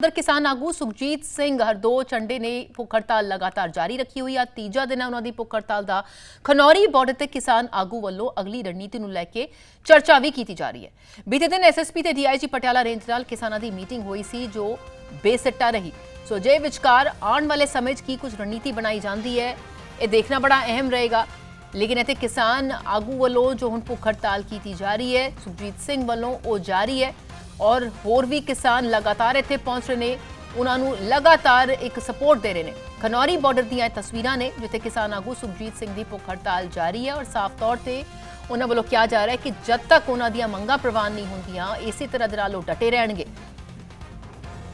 ਉਧਰ ਕਿਸਾਨ ਆਗੂ ਸੁਖਜੀਤ ਸਿੰਘ ਹਰਦੋ ਚੰਡੇ ਨੇ ਭੁੱਖ ਹੜਤਾਲ ਲਗਾਤਾਰ ਜਾਰੀ ਰੱਖੀ ਹੋਈ ਆ ਤੀਜਾ ਦਿਨ ਹੈ ਉਹਨਾਂ ਦੀ ਭੁੱਖ ਹੜਤਾਲ ਦਾ ਖਨੌਰੀ ਬਾਰਡਰ ਤੇ ਕਿਸਾਨ ਆਗੂ ਵੱਲੋਂ ਅਗਲੀ ਰਣਨੀਤੀ ਨੂੰ ਲੈ ਕੇ ਚਰਚਾ ਵੀ ਕੀਤੀ ਜਾ ਰਹੀ ਹੈ ਬੀਤੇ ਦਿਨ ਐਸਐਸਪੀ ਤੇ ਡੀਆਈਜੀ ਪਟਿਆਲਾ ਰੇਂਜ ਨਾਲ ਕਿਸਾਨਾਂ ਦੀ ਮੀਟਿੰਗ ਹੋਈ ਸੀ ਜੋ ਬੇਸਿੱਟਾ ਰਹੀ ਸੋ ਜੇ ਵਿਚਕਾਰ ਆਉਣ ਵਾਲੇ ਸਮੇਂ 'ਚ ਕੀ ਕੁਝ ਰਣਨੀਤੀ ਬਣਾਈ ਜਾਂਦੀ ਹੈ ਇਹ ਦੇਖਣਾ ਬੜਾ ਅਹਿਮ ਰਹੇਗਾ ਲੇਕਿਨ ਇੱਥੇ ਕਿਸਾਨ ਆਗੂ ਵੱਲੋਂ ਜੋ ਹੁਣ ਭੁੱਖ ਹੜਤਾਲ ਕੀਤੀ ਜਾ ਰਹੀ ਹੈ ਸੁਖਜੀਤ ਸਿੰਘ ਵੱਲੋਂ ਉਹ ਜਾਰੀ ਹੈ ਔਰ ਹੋਰ ਵੀ ਕਿਸਾਨ ਲਗਾਤਾਰ ਇੱਥੇ ਪਹੁੰਚ ਰਹੇ ਨੇ। ਉਹਨਾਂ ਨੂੰ ਲਗਾਤਾਰ ਇੱਕ ਸਪੋਰਟ ਦੇ ਰਹੇ ਨੇ। ਖਨੌਰੀ ਬਾਰਡਰ ਦੀਆਂ ਇਹ ਤਸਵੀਰਾਂ ਨੇ, ਜਿੱਥੇ ਕਿਸਾਨ ਆਗੂ ਸੁਖਜੀਤ ਸਿੰਘ ਦੀ ਭੁੱਖ ਹੜਤਾਲ ਜਾਰੀ ਹੈ ਔਰ ਸਾਫ਼ ਤੌਰ ਤੇ ਉਹਨਾਂ ਵੱਲੋਂ ਕਿਹਾ ਜਾ ਰਿਹਾ ਹੈ ਕਿ ਜਦ ਤੱਕ ਉਹਨਾਂ ਦੀਆਂ ਮੰਗਾਂ ਪ੍ਰਵਾਨ ਨਹੀਂ ਹੁੰਦੀਆਂ, ਇਸੇ ਤਰ੍ਹਾਂ ਦੇ ਨਾਲ ਉਹ ਡਟੇ ਰਹਿਣਗੇ।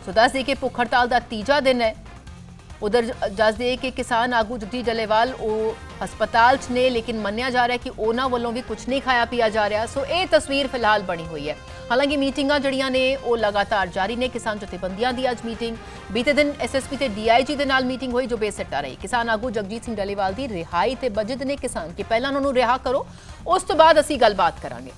ਸੋ ਦੱਸ ਦੇਈਏ ਕਿ ਭੁੱਖ ਹੜਤਾਲ ਦਾ ਤੀਜਾ ਦਿਨ ਹੈ। ਉਧਰ ਦੱਸ ਦੇਈਏ ਕਿ ਕਿਸਾਨ ਆਗੂ ਜਗਦੀ ਜਲੇਵਾਲ, ਉਹ ਹਸਪਤਾਲ 'ਚ ਨੇ, ਲੇਕਿਨ ਮੰਨਿਆ ਜਾ ਰਿਹਾ ਹੈ ਕਿ ਉਹਨਾਂ ਵੱਲੋਂ ਵੀ ਕੁਝ ਨਹੀਂ ਖਾਇਆ ਪੀਆ ਜਾ ਰਿਹਾ। ਸੋ ਇਹ ਤਸਵੀਰ ਫਿਲਹਾਲ ਬਣੀ ਹੋਈ ਹੈ। ਹਾਲਾਂਕਿ ਮੀਟਿੰਗਾਂ ਜਿਹੜੀਆਂ ਨੇ, ਉਹ ਲਗਾਤਾਰ ਜਾਰੀ ਨੇ ਕਿਸਾਨ ਜਥੇਬੰਦੀਆਂ ਦੀ ਅੱਜ ਮੀਟਿੰਗ। ਬੀਤੇ ਦਿਨ ਐਸਐਸਪੀ ਤੇ ਡੀਆਈਜੀ ਦੇ ਨਾਲ ਮੀਟਿੰਗ ਹੋਈ ਜੋ ਬੇਸਿੱਟਾ ਰਹੀ। ਕਿਸਾਨ ਆਗੂ ਜਗਜੀਤ ਸਿੰਘ ਡਲੇਵਾਲ ਦੀ ਰਿਹਾਈ ਤੇ ਬਜਟ ਨੇ ਕਿਸਾਨ ਕਿ ਪਹਿਲਾਂ ਉਹਨਾਂ ਨੂੰ ਰਿਹਾ ਕਰੋ, ਉਸ ਤੋਂ ਬਾਅਦ ਅਸੀਂ ਗੱਲਬਾਤ ਕਰਾਂਗੇ।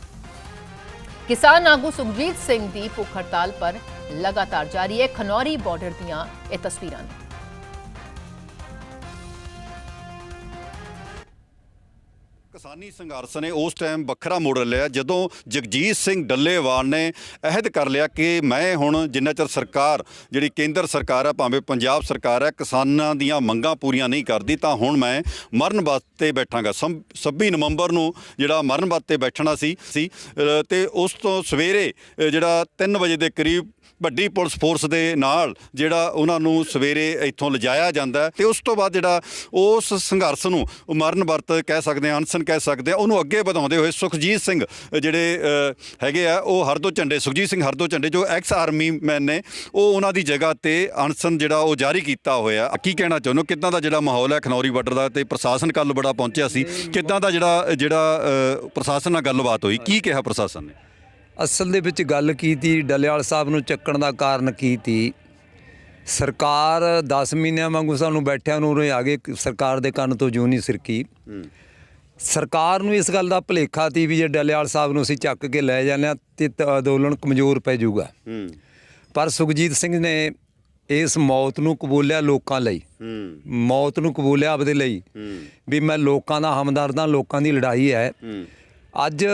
ਕਿਸਾਨ ਆਗੂ ਸੁਖਜੀਤ ਸਿੰਘ ਦੀ ਭੁੱਖ ਹੜਤਾਲ ਪਰ ਲਗਾਤਾਰ ਜਾਰੀ ਹੈ। ਖਨੌਰੀ ਬਾਰਡਰ ਦੀਆਂ ਇਹ ਤਸਵੀਰਾਂ ਨੇ। ਕਿਸਾਨੀ ਸੰਘਰਸ਼ ਨੇ ਉਸ ਟਾਈਮ ਵੱਖਰਾ ਮੋੜ ਲਿਆ, ਜਦੋਂ ਜਗਜੀਤ ਸਿੰਘ ਡੱਲੇਵਾਲ ਨੇ ਅਹਿਦ ਕਰ ਲਿਆ ਕਿ ਮੈਂ ਹੁਣ ਜਿੰਨਾ ਚਿਰ ਸਰਕਾਰ, ਜਿਹੜੀ ਕੇਂਦਰ ਸਰਕਾਰ ਹੈ ਭਾਵੇਂ ਪੰਜਾਬ ਸਰਕਾਰ ਹੈ ਕਿਸਾਨਾਂ ਦੀਆਂ ਮੰਗਾਂ ਪੂਰੀਆਂ ਨਹੀਂ ਕਰਦੀ, ਤਾਂ ਹੁਣ ਮੈਂ ਮਰਨ ਵਾਸਤੇ ਬੈਠਾਂਗਾ। ਸੰ- 26 ਨਵੰਬਰ ਨੂੰ ਜਿਹੜਾ ਮਰਨ ਵਾਸਤੇ ਬੈਠਣਾ ਸੀ ਸੀ ਤੇ ਉਸ ਤੋਂ ਸਵੇਰੇ ਜਿਹੜਾ 3 ਵਜੇ ਦੇ ਕਰੀਬ ਵੱਡੀ ਪੁਲਿਸ ਫੋਰਸ ਦੇ ਨਾਲ ਜਿਹੜਾ ਉਹਨਾਂ ਨੂੰ ਸਵੇਰੇ ਇੱਥੋਂ ਲਿਜਾਇਆ ਜਾਂਦਾ ਹੈ ਤੇ ਉਸ ਤੋਂ ਬਾਅਦ ਜਿਹੜਾ ਉਸ ਸੰਘਰਸ਼ ਨੂੰ ਮਰਨ ਵਰਤ ਕਹਿ ਸਕਦੇ ਹਾਂ ਅਨਸ਼ਨ ਕਹਿ ਸਕਦੇ ਹਾਂ, ਉਹਨੂੰ ਅੱਗੇ ਵਧਾਉਂਦੇ ਹੋਏ ਸੁਖਜੀਤ ਸਿੰਘ ਜਿਹੜੇ ਹੈਗੇ ਆ, ਉਹ ਹਰਦੋ ਝੰਡੇ, ਸੁਖਜੀਤ ਸਿੰਘ ਹਰਦੋ ਝੰਡੇ, ਜੋ ਐਕਸ ਆਰਮੀ ਮੈਨ ਨੇ, ਉਹ ਉਹਨਾਂ ਦੀ ਜਗ੍ਹਾ ਤੇ ਅਨਸ਼ਨ ਜਿਹੜਾ ਉਹ ਜਾਰੀ ਕੀਤਾ ਹੋਇਆ ਕੀ ਕਹਿਣਾ ਚਾਹੁੰਦੇ ਕਿੱਦਾਂ ਦਾ ਜਿਹੜਾ ਮਾਹੌਲ ਹੈ ਖਨੌਰੀ ਬਾਰਡਰ ਦਾ ਤੇ ਪ੍ਰਸ਼ਾਸਨ ਕੱਲ ਬੜਾ ਪਹੁੰਚਿਆ ਸੀ? ਕਿੱਦਾਂ ਦਾ ਜਿਹੜਾ ਜਿਹੜਾ ਪ੍ਰਸ਼ਾਸਨ ਨਾਲ ਗੱਲਬਾਤ ਹੋਈ? ਕੀ ਕਿਹਾ ਪ੍ਰਸ਼ਾਸਨ ਨੇ? ਅਸਲ ਦੇ ਵਿੱਚ ਗੱਲ ਕੀਤੀ ਡਲਿਆਲ ਸਾਹਿਬ ਨੂੰ ਚੱਕਣ ਦਾ ਕਾਰਨ ਕੀ ਤੀ ਸਰਕਾਰ 10 ਮਹੀਨਿਆਂ ਵਾਂਗੂ ਸਾਨੂੰ ਬੈਠਿਆਂ ਨੂੰ ਉਰੇ ਆ ਗਏ ਸਰਕਾਰ ਦੇ ਕੰਨ ਤੋਂ ਜੂੰ ਨਹੀਂ ਸਿਰਕੀ। ਸਰਕਾਰ ਨੂੰ ਇਸ ਗੱਲ ਦਾ ਭਲੇਖਾ ਤੀ ਵੀ ਜੇ ਡਲਿਆਲ ਸਾਹਿਬ ਨੂੰ ਅਸੀਂ ਚੱਕ ਕੇ ਲੈ ਜਾਂਦੇ ਹਾਂ ਤੇ ਅੰਦੋਲਨ ਕਮਜ਼ੋਰ ਪੈ ਜਾਊਗਾ। ਪਰ ਸੁਖਜੀਤ ਸਿੰਘ ਨੇ ਇਸ ਮੌਤ ਨੂੰ ਕਬੂਲਿਆ ਲੋਕਾਂ ਲਈ। ਮੌਤ ਨੂੰ ਕਬੂਲਿਆ ਆਪਦੇ ਲਈ। ਵੀ ਮੈਂ ਲੋਕਾਂ ਦਾ ਹਮਦਰਦ ਹਾਂ ਲੋਕਾਂ ਦੀ ਲੜਾਈ ਹੂੰ। ਅੱਜ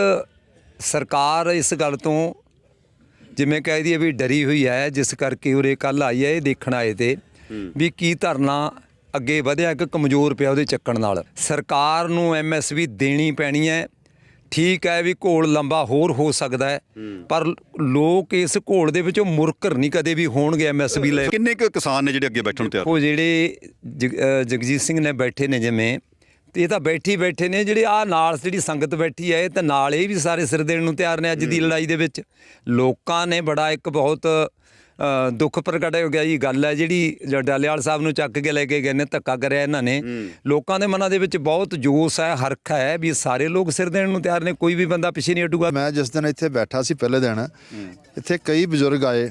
ਸਰਕਾਰ ਇਸ ਗੱਲ ਤੋਂ ਜਿਵੇਂ ਕਹਿ ਦਈਏ ਵੀ ਡਰੀ ਹੋਈ ਹੈ ਜਿਸ ਕਰਕੇ ਉਰੇ ਕੱਲ ਆਈ ਹੈ ਇਹ ਦੇਖਣ ਆਏ ਤੇ ਵੀ ਕੀ ਧਰਨਾ ਅੱਗੇ ਵਧਿਆ ਕਿ ਕਮਜ਼ੋਰ ਪਿਆ ਉਹਦੇ ਚੱਕਣ ਨਾਲ। ਸਰਕਾਰ ਨੂੰ ਐਮਐਸਪੀ ਦੇਣੀ ਪੈਣੀ ਹੈ। ਠੀਕ ਹੈ ਵੀ ਘੋਲ ਲੰਬਾ ਹੋਰ ਹੋ ਸਕਦਾ ਹੈ ਪਰ ਲੋਕ ਇਸ ਘੋਲ ਦੇ ਵਿੱਚੋਂ ਮੁਰਕਰ ਨਹੀਂ ਕਦੇ ਵੀ ਹੋਣਗੇ ਐਮਐਸਪੀ ਲੈ। ਕਿੰਨੇ ਕੁ ਕਿਸਾਨ ਨੇ ਜਿਹੜੇ ਅੱਗੇ ਬੈਠਣ ਤਿਆਰ? ਉਹ ਜਿਹੜੇ ਜਗਜੀਤ ਸਿੰਘ ਨੇ ਬੈਠੇ ਨੇ ਜਿਵੇਂ ਤੇ ਇਹ ਤਾਂ ਬੈਠੀ ਬੈਠੇ ਨੇ ਜਿਹੜੇ ਆ ਨਾਲ ਜਿਹੜੀ ਸੰਗਤ ਬੈਠੀ ਹੈ ਇਹ ਤਾਂ ਨਾਲ ਇਹ ਵੀ ਸਾਰੇ ਸਿਰ ਦੇਣ ਨੂੰ ਤਿਆਰ ਨੇ ਅੱਜ ਦੀ ਲੜਾਈ ਦੇ ਵਿੱਚ। ਲੋਕਾਂ ਨੇ ਬੜਾ ਇੱਕ ਬਹੁਤ ਦੁੱਖ ਪ੍ਰਗਟ ਹੋ ਗਿਆ ਜੀ। ਗੱਲ ਹੈ ਜਿਹੜੀ ਡਾਲੇਵਾਲ ਸਾਹਿਬ ਨੂੰ ਚੱਕ ਕੇ ਲੈ ਕੇ ਗਏ ਨੇ ਧੱਕਾ ਕਰਿਆ ਇਹਨਾਂ ਨੇ। ਲੋਕਾਂ ਦੇ ਮਨਾਂ ਦੇ ਵਿੱਚ ਬਹੁਤ ਜੋਸ਼ ਹੈ ਹਰਖ ਹੈ ਵੀ ਸਾਰੇ ਲੋਕ ਸਿਰ ਦੇਣ ਨੂੰ ਤਿਆਰ ਨੇ ਕੋਈ ਵੀ ਬੰਦਾ ਪਿੱਛੇ ਨਹੀਂ ਹਟੂਗਾ। ਮੈਂ ਜਿਸ ਦਿਨ ਇੱਥੇ ਬੈਠਾ ਸੀ ਪਹਿਲੇ ਦਿਨ ਇੱਥੇ ਕਈ ਬਜ਼ੁਰਗ ਆਏ।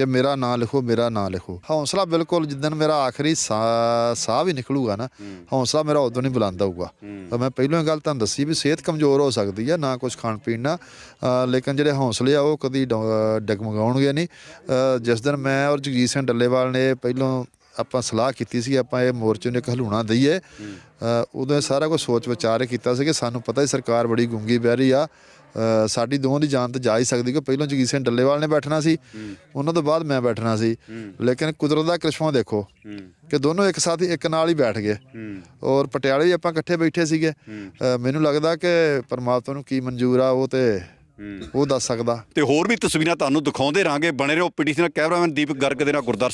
ਕਿ ਮੇਰਾ ਨਾਂ ਲਿਖੋ ਮੇਰਾ ਨਾਂ ਲਿਖੋ। ਹੌਸਲਾ ਬਿਲਕੁਲ ਜਿੱਦਨ ਮੇਰਾ ਆਖਰੀ ਸਾਹ ਵੀ ਨਿਕਲੂਗਾ ਨਾ ਹੌਸਲਾ ਮੇਰਾ ਉਦੋਂ ਨਹੀਂ ਬੁਲੰਦ ਹੋਊਗਾ ਤਾਂ ਮੈਂ ਪਹਿਲਾਂ ਹੀ ਗੱਲ ਤੁਹਾਨੂੰ ਦੱਸੀ ਵੀ ਸਿਹਤ ਕਮਜ਼ੋਰ ਹੋ ਸਕਦੀ ਹੈ ਨਾ ਕੁਝ ਖਾਣ ਪੀਣ ਨਾਲ। ਲੇਕਿਨ ਜਿਹੜੇ ਹੌਸਲੇ ਆ ਉਹ ਕਦੀ ਡਗਮਗਾਉਣਗੇ ਨਹੀਂ। ਜਿਸ ਦਿਨ ਮੈਂ ਔਰ ਜਗਜੀਤ ਸਿੰਘ ਡੱਲੇਵਾਲ ਨੇ ਪਹਿਲੋਂ ਆਪਾਂ ਸਲਾਹ ਕੀਤੀ ਸੀ, ਆਪਾਂ ਇਹ ਮੋਰਚੇ ਨੂੰ ਇੱਕ ਹਲੂਣਾ ਦਈਏ। ਉਦੋਂ ਇਹ ਸਾਰਾ ਕੁਝ ਸੋਚ ਵਿਚਾਰ ਕੀਤਾ ਸੀ ਕਿ ਸਾਨੂੰ ਪਤਾ ਹੀ ਸਰਕਾਰ ਬੜੀ ਗੁੰਗੀ ਬਹਿ ਰਹੀ ਆ। ਸਾਡੀ ਦੋਵਾਂ ਦੀ ਜਾਨ ਤੇ ਜਾ ਹੀ ਸਕਦੀ ਕਿ ਪਹਿਲਾਂ ਜਗੀਰ ਸਿੰਘ ਡੱਲੇਵਾਲ ਨੇ ਬੈਠਣਾ ਸੀ, ਉਹਨਾਂ ਤੋਂ ਬਾਅਦ ਮੈਂ ਬੈਠਣਾ ਸੀ। ਲੇਕਿਨ ਕੁਦਰਤ ਦਾ ਕ੍ਰਿਸ਼ਮਾ ਦੇਖੋ ਕਿ ਦੋਨੋਂ ਇੱਕ ਸਾਥ ਇੱਕ ਨਾਲ ਹੀ ਬੈਠ ਗਏ। ਔਰ ਪਟਿਆਲੇ ਵੀ ਆਪਾਂ ਇਕੱਠੇ ਬੈਠੇ ਸੀਗੇ। ਮੈਨੂੰ ਲੱਗਦਾ ਕਿ ਪਰਮਾਤਮਾ ਨੂੰ ਕੀ ਮਨਜ਼ੂਰ ਆ, ਉਹ ਤੇ ਉਹ ਦੱਸ ਸਕਦਾ। ਤੇ ਹੋਰ ਵੀ ਤਸਵੀਰਾਂ ਤੁਹਾਨੂੰ ਦਿਖਾਉਂਦੇ ਰਾਂਗੇ। ਬਣੇ ਰਹੋ ਪੀਟੀਸੀ ਕੈਮਰਾਮੈਨ ਦੀਪਕ ਗਰਗ ਦੇ ਨਾਲ ਗੁਰਦਾਰ